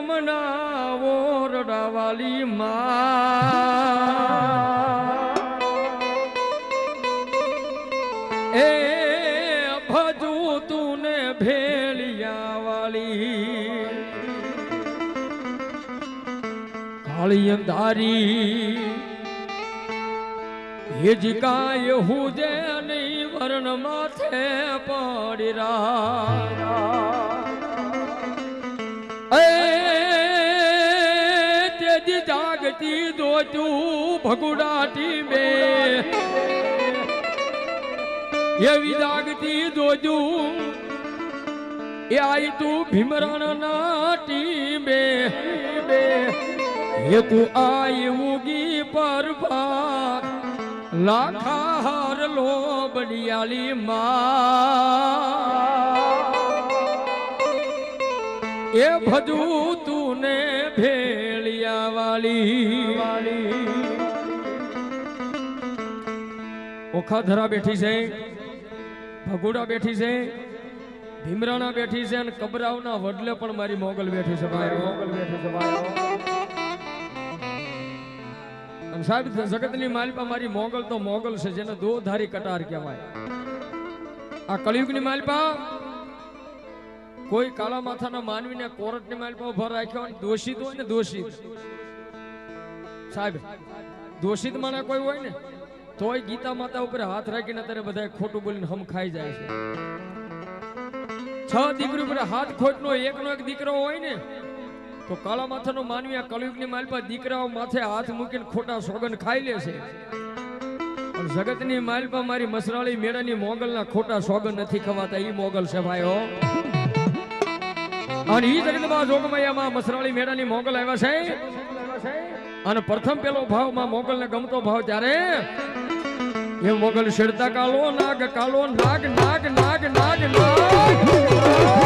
યમના ઓરડાવાલી માં. એ ભજુ તું ને ભેલિયા વાલી કાળી અંધારી હુજે નહીં વર્ણ માથે પડી રા જાગતી દોતું ભગુડાટી બે એવી જાગતી દોજુ એ આઈ તું ભીમરણ ના ટીમે બે એ તું આઈ ઉગી પર ભાગ લાખા હાર લો બડિયાલી માં એ ભજુ તું ને ભેળિયા વાલી ઓખાધરા બેઠી છે ભગુડા બેઠી છે ભીમરાણા બેઠી છે અને કબરાવના વડલે પણ મારી મોગલ બેઠી છે ભાઈ. મોગલ બેઠી છે ભાઈ. અને સાહેબ જગતની માલિપા મારી મોગલ તો મોગલ છે જેને દો ધારી કટાર કહેવાય. આ કળિયુગની માલિપા કોઈ કાળા માથાના માનવીને કોર્ટની માલિપા ઊભા રાખ્યો દોષિત હોય ને દોષિત. સાહેબ, દોષિત માના કોઈ હોય ને, તોય ગીતા માતા ઉપર હાથ રાખીને અત્યારે બધા ખોટું બોલીને હમ ખાઈ જાય છે. છ દીકરી ઉપર હાથ ખોટનો, એકનો એક દીકરો હોય ને, તો કાળા માથાનો માનવી આ કળયુગની માલપા દીકરાઓ માથે હાથ મૂકીને ખોટા સોગન ખાઈ લે છે. પણ જગતની માલપા મારી મસરાળી મેળાની મોગલના ખોટા સોગન નથી ખવાતા. એ મોગલ છે ભાઈઓ અને ઈ જગતમાં જોગમૈયામાં મસરાળી મેળાની મોગલ આવ્યા છે. અને પ્રથમ પેલો ભાવમાં મોગલ ને ગમતો ભાવ ત્યારે એ મોગલ શેરતા કાલો, નાગ કાલો, નાગ નાગ નાગ નાગ નાગ.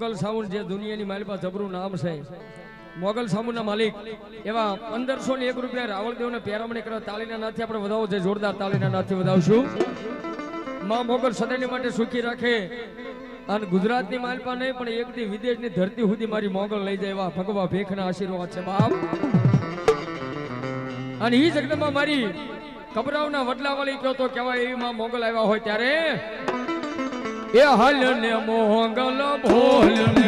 મોગલ સાઉન્ડ જે દુનિયાની માલિપા જબરું નામ છે. મોગલ સાઉન્ડના માલિક એવા પંદરસો ને એક રૂપિયા રાવળદેવને પેરામણી કરવા તાલીના નાથે આપણે વધાવો છે, જોરદાર તાલીના નાથે વધાવશું. માં મોગલ સદૈની માટે સુખી રાખે. અને ગુજરાતની માલપા નહીં, પણ એક દી વિદેશની ધરતી સુધી મારી મોગલ લઈ જાય એવા ભગવા ભેખના આશીર્વાદ છે, બાપ. અને એ જગ્યામાં મારી કબરાવના વડલા વાળી કયો તો કહેવાય એવી માં મોગલ આવ્યા હોય ત્યારે એ હલ ને મોગલ ભોલ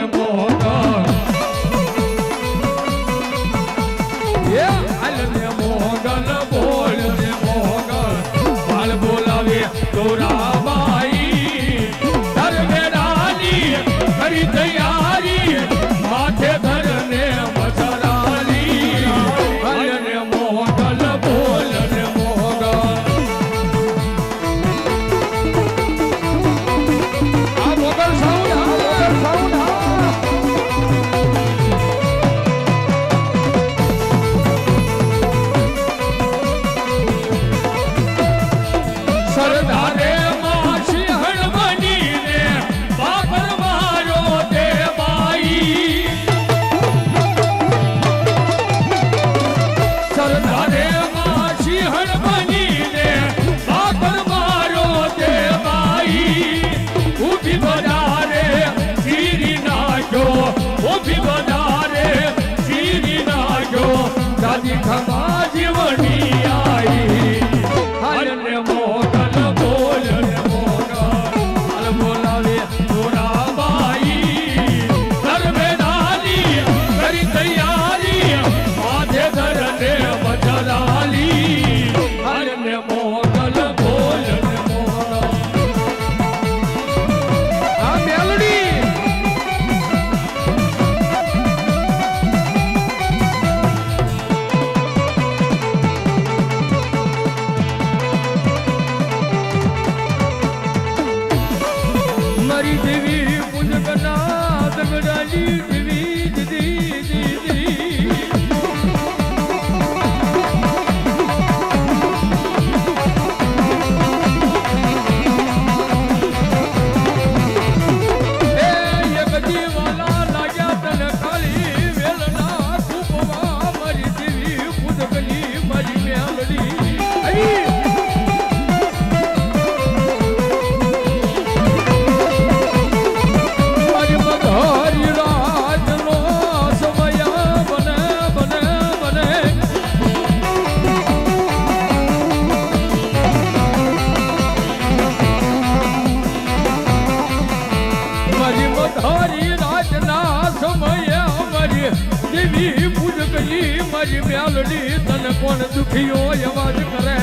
દેવી પૂજકની મારી બ્યાલડી તને કોણ દુખીઓ અવાજ કરે?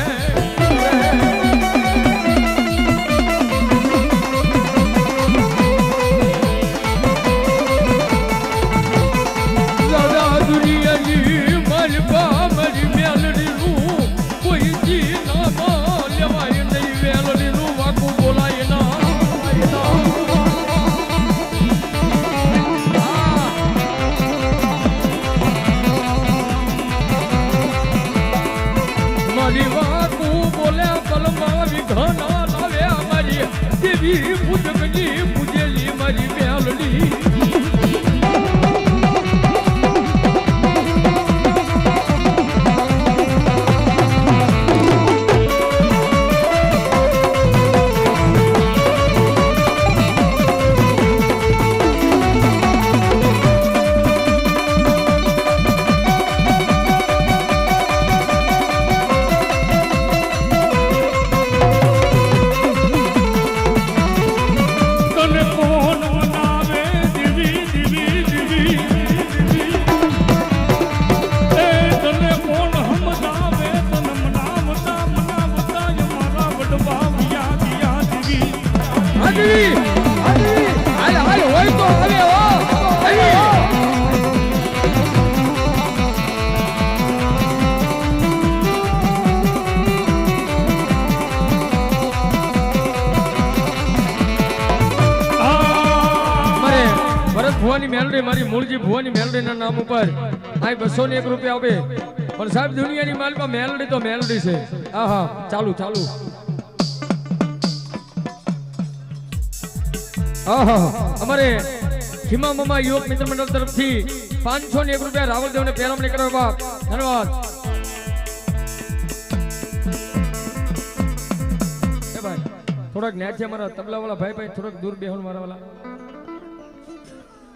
કલમાં વિઘન લાવે મારી દેવી પૂજકની પૂજેલી મારી નામ ઉપર. આ બસો ને એક રૂપિયા આપે. પણ સાહેબ, દુનિયાની માલમાં મેલડી તો મેલડી છે. આહા ચાલુ ચાલુ. આહા અમારે ખીમા મામા યુવક મિત્ર મંડળ તરફથી પાંચસો ને એક રૂપિયા રાવલ દેવને પેરામણી કરવા ધન્યવાદ. થોડાક નેચે અમારા તબલા વાળા ભાઈ ભાઈ, થોડાક દૂર બેહો મારા વાળા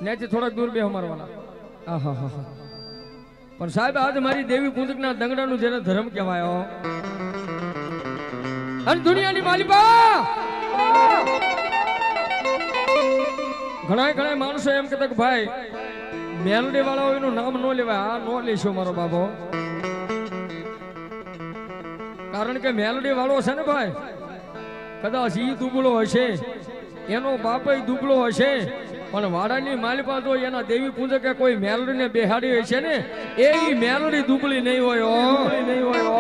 ન્યાથી થોડાક દૂર બેહો મારા વાળા હા હા પણ સાહેબ, આજ મારી દેવી કુંદકના દંગડાનું જેને ધર્મ કહેવાયો અને દુનિયાની માલિકા! ઘણા ઘણા માણસો એમ કહેતા કે, ભાઈ મેલડી વાળા એનું નામ ન લેવાય. આ ન લેશો મારો બાબો કારણ કે મેલડી વાળો છે ને, ભાઈ, કદાચ ઈ દુબળો હશે. એનો બાપ દુબળો હશે. પણ વાડાની માલિપા જો એના દેવી પૂજકે કોઈ મેલડીને બેહાડી છે ને? એ મેલડી દુબળી નહીં હોય નહીં હોય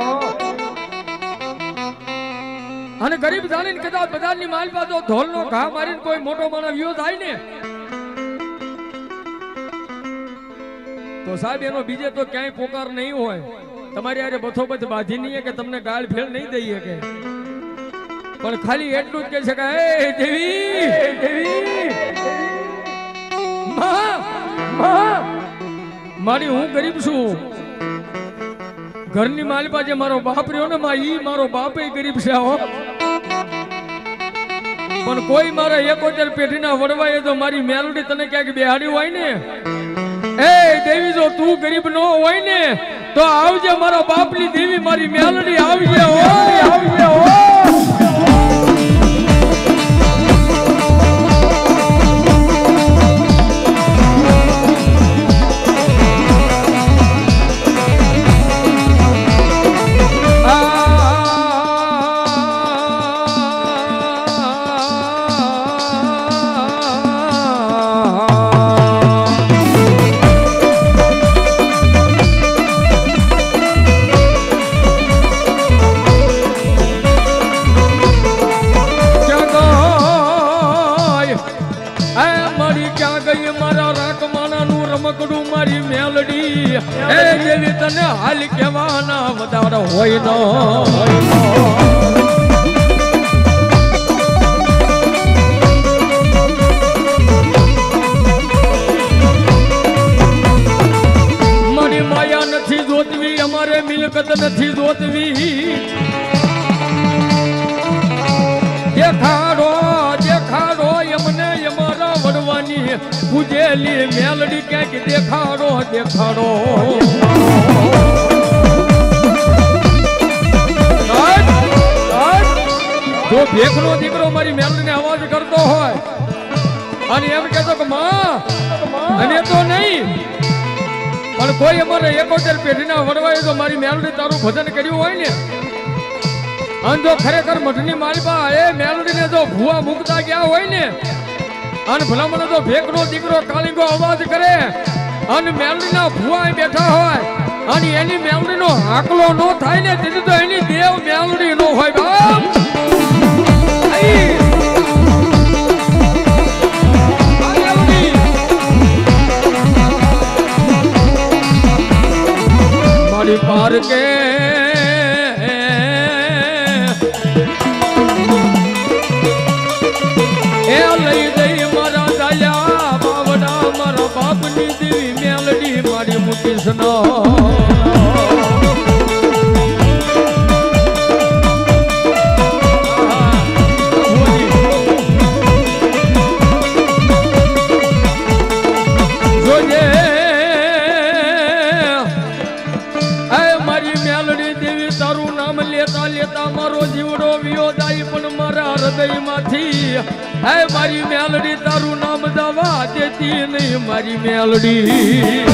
અને ગરીબ જાણીને કદાચ બજારની માલિપા તો ધોલનો ઘા મારીને કોઈ મોટો માણસ વિયો થાય ને? તો સાહેબ એનો બીજે તો ક્યાંય પોકાર નહીં હોય. તમારી આરે બથોબથ બાંધી નહીં કે તમને ગાળ ફેલ નહીં દઈએ કે પણ ખાલી એટલું જ કહે હે દેવી! દેવી! મારી હું ગરીબ છું. ઘરની માલપા જે મારો બાપ રહ્યો ને માં, ઈ મારો બાપ ગરીબ છે પણ કોઈ મારા એકોતેર પેઢીના વડવાએ તો મારી મેલોડી તને ક્યાંક બેહાડી હોય ને? એ દેવી, જો તું ગરીબ નો હોય ને, તો આવજે, મારો બાપની દેવી મારી મેલડી આવજે હો. આવજે હો. નથી જોતવી દેખાડો દેખાડો, એમને અમારા વડવાની પૂજેલી મેલડી ક્યાંક દેખાડો દેખાડો. જો ભેખનો દીકરો મારી મેલડીને અવાજ કરતો હોય, અને એમ કહેતો કે, માં, અને તો નહીં કોઈ અમારે એકોતેર પેઢીના વડવાએ તો મારી મેલડી તારું ભજન કર્યું હોય ને, અને જો ખરેખર મઠની માલપા એ મેલડીને જો ભૂવા મૂકતા ગયા હોય ને, અને ભલામણ જો ભેકનો દીકરો કાલિંગો અવાજ કરે, અને મેલડીના ભૂવા બેઠા હોય, અને એની મેલડીનો હાકલો નો થાય ને, તેથી તો એની દેવ મેલડી નો હોય બાપ. મારી પાર કે એ લઈ દઈ મારા દયા, બાવડા, મારા બાપની દેવી મેલડી મારી મુકેશ મેલડી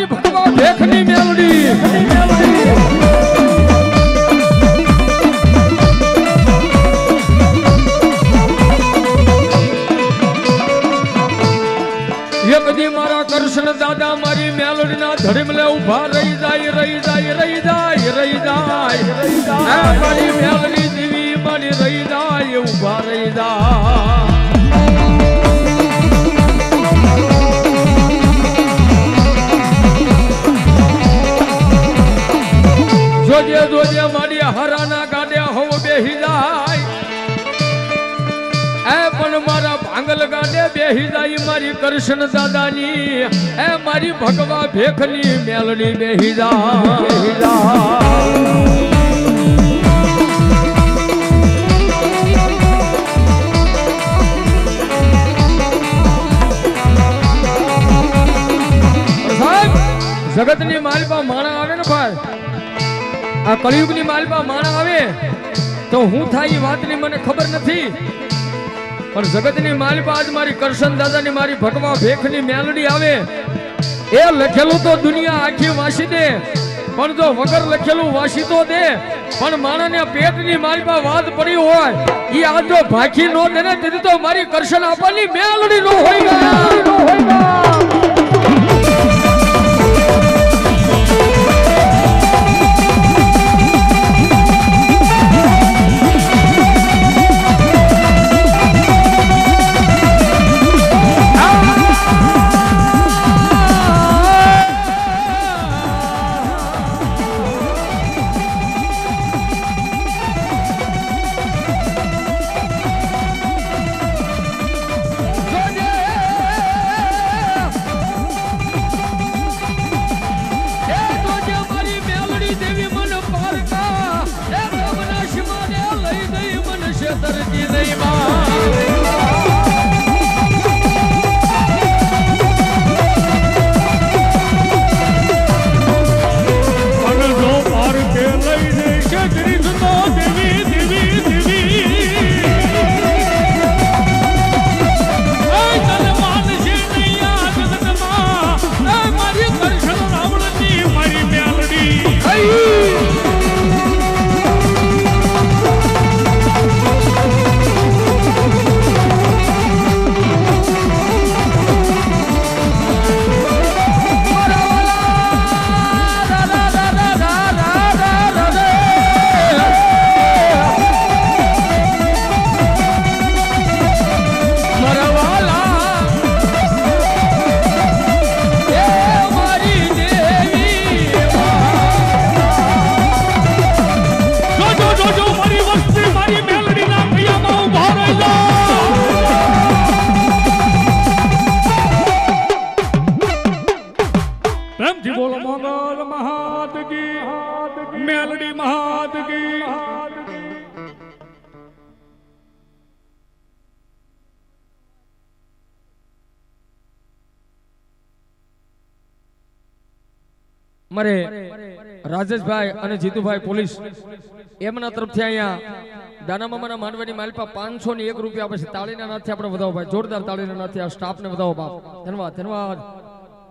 મારી ભગવા ભેખની મેલડી. એક દી મારા કૃષ્ણ દાદા મારી મેલડી ના ધડીમ લે ઊભા રહી હરાના ગાડે હો બેહી જાય એ પણ મારા ભાંગલ ગાડે બેહી જાય મારી કૃષ્ણ દાદાની એ મારી ભગવા ભેખની મેલડી બેહી જાય બેહી જાય સાહેબ જગતની માલપા માણા આવે ને ભાઈ આ કળિયુગની માલપા માણા આવે, તો હું થાય એ વાતની મને ખબર નથી. પણ જગતની માલપા આજ મારી કરશન દાદાની મારી ભગવા ભેખની મેલડી આવે. એ લખેલું તો દુનિયા આખી વાસી દે, પણ જો વગર લખેલું વાંચી તો દે. પણ માણસને પેટની માલપા વાત પડી હોય એ આ જો ભાખી નો દે ને, તેથી તો મારી કરશન આપવાની મેલડી નો હોય. મારે રાજેશભાઈ અને જીતુભાઈ પોલીસ એમના તરફથી અહીંયા દાના મામાના માંડવાની માલપા પાંચસો ની એક રૂપિયા પછી તાળીના નાથથી આપણે વધાવો ભાઈ. જોરદાર તાળીના નાથથી આ સ્ટાફને વધાવો બાપ. ધન્યવાદ ધન્યવાદ.